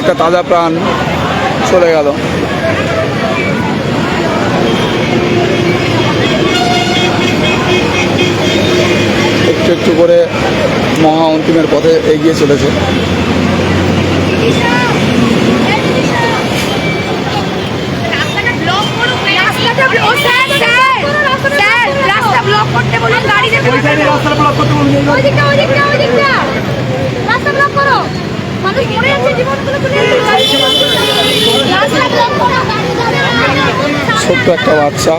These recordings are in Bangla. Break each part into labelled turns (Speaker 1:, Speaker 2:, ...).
Speaker 1: একটা তাজা প্রাণ চলে গেল। একটু একটু করে মহা অন্তিমের পথে এগিয়ে চলেছে।
Speaker 2: রাস্তা ব্লক করতে বলুন গাড়ি যেতে
Speaker 3: রাস্তা ব্লক করতে বলুন
Speaker 1: ছোট্ট একটা বাচ্চা।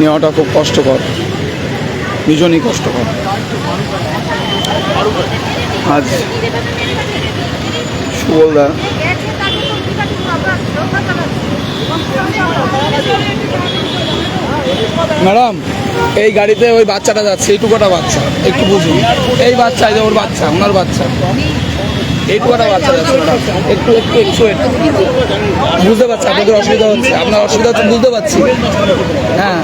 Speaker 1: নেওয়াটা খুব কষ্টকর। ভীষণই কষ্টকর। আজ সুবলদা ম্যাডাম, এই গাড়িতে ওই বাচ্চাটা যাচ্ছে এইটুকুটা বাচ্চা, একটু বুঝুন। এই বাচ্চা, এই যে ওর বাচ্চা, ওনার বাচ্চা। এইটুকুটা বাচ্চা যাচ্ছে একটু একটু একটু। বুঝতে পারছি, আপনাদের অসুবিধা হচ্ছে, আপনার অসুবিধা হচ্ছে, বুঝতে পারছি। হ্যাঁ।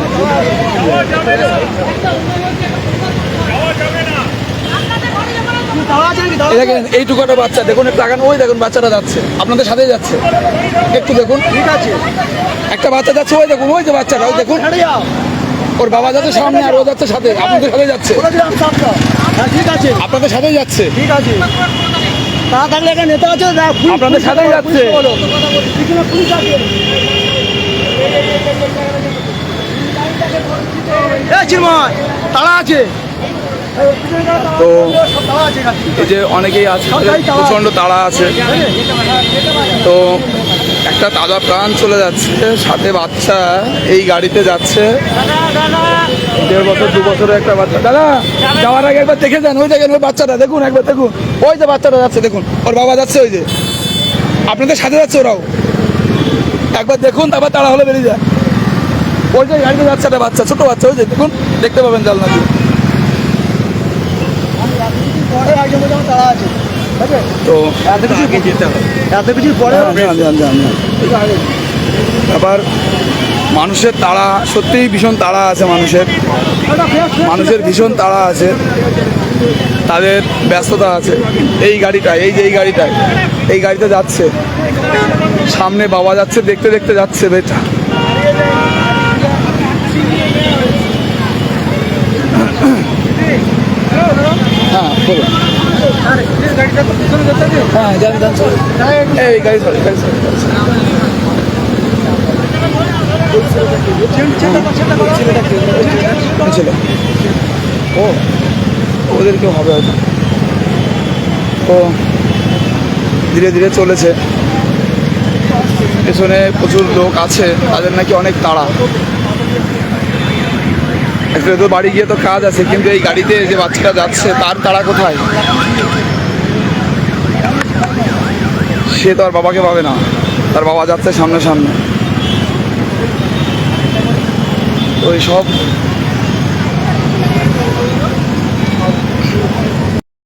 Speaker 1: এই দেখেন এইটুকুটা বাচ্চা। দেখুন একটু আগান ওই দেখুন বাচ্চাটা যাচ্ছে। আপনাদের সাথে যাচ্ছে। একটু দেখুন।
Speaker 3: ঠিক আছে।
Speaker 1: একটা বাচ্চা যাচ্ছে ওই দেখুন ওই যে বাচ্চাটা ওই দেখুন। ওর বাবা যাচ্ছে সামনে আর ও যাচ্ছে সাথে। আপনাদের সাথে যাচ্ছে।
Speaker 3: হ্যাঁ ঠিক আছে।
Speaker 1: আপনাদের সাথেই যাচ্ছে।
Speaker 3: ঠিক আছে। তা থাকলে একটা নেতা আছে
Speaker 1: আপনাদের
Speaker 3: পুলিশ
Speaker 1: যাচ্ছে।
Speaker 3: পুলিশ আছে এই চিন্ময়, তাড়া আছে
Speaker 1: তো। এই যে অনেকেই আছে, প্রচণ্ড তাড়া আছে। তো একটা তাজা প্রাণ চলে যাচ্ছে, সাথে বাচ্চা এই গাড়িতে যাচ্ছে। দেড় বছর, দু বছরের একটা বাচ্চা। দাদা, যাওয়ার আগে একবার দেখে যান, ওই দেখেন ওই বাচ্চাটা, দেখুন একবার, দেখুন। ওই যে বাচ্চাটা যাচ্ছে, দেখুন, ওর বাবা যাচ্ছে ওই যে। আপনাদের সাথে যাচ্ছে ওরাও। একবার দেখুন, তারপর তাড়া হলে বেরিয়ে যায়। ওই যে গাড়িতে যাচ্ছে একটা বাচ্চা, ছোট বাচ্চা, ওই যে, দেখুন, দেখতে পাবেন জানলা দিয়ে
Speaker 3: পরে একজন বলছে আমার আছে।
Speaker 1: তো
Speaker 3: এত কিছু এত কিছুর পরে
Speaker 1: যান, যান, যান, যান। আবার মানুষের তাড়া সত্যিই ভীষণ তাড়া আছে মানুষের। মানুষের ভীষণ তাড়া আছে। তাদের ব্যস্ততা আছে। এই গাড়িটায় এই যে এই গাড়িটায় এই গাড়িতে যাচ্ছে। সামনে বাবা যাচ্ছে দেখতে দেখতে যাচ্ছে বেটা হ্যাঁ বলুন গাড়ি সরি গাড়ি হবে হয়তো ও ধীরে ধীরে চলেছে। পেছনে প্রচুর লোক আছে, তাদের নাকি অনেক তাড়া। তো বাড়ি গিয়ে তো কাজ আছে, কিন্তু এই গাড়িতে যে বাচ্চাটা যাচ্ছে, তার তাড়া কোথায়? সে তো আর বাবাকে পাবে না। তার বাবা যাচ্ছে সামনে সামনে তো সব